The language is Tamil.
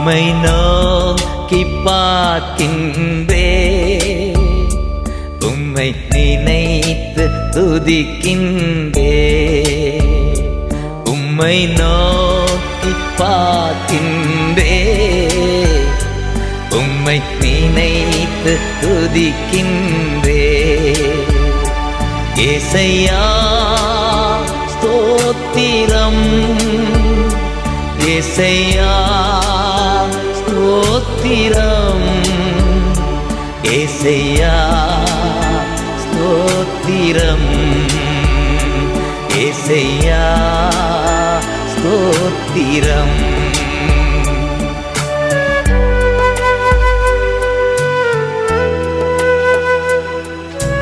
உம்மை நோக்கி பார்க்கின்றே. உம்மை நினைத்து துதிக்கின்றே. உம்மை நோக்கி பார்க்கின்றே. உம்மை நினைத்து துதிக்கின்றே. இசையா ஸ்தோத்திரம். இசையா ஸ்தோத்திரம். ஏசையா ஸ்தோத்திரம். ஏசையா ஸ்தோத்திரம்.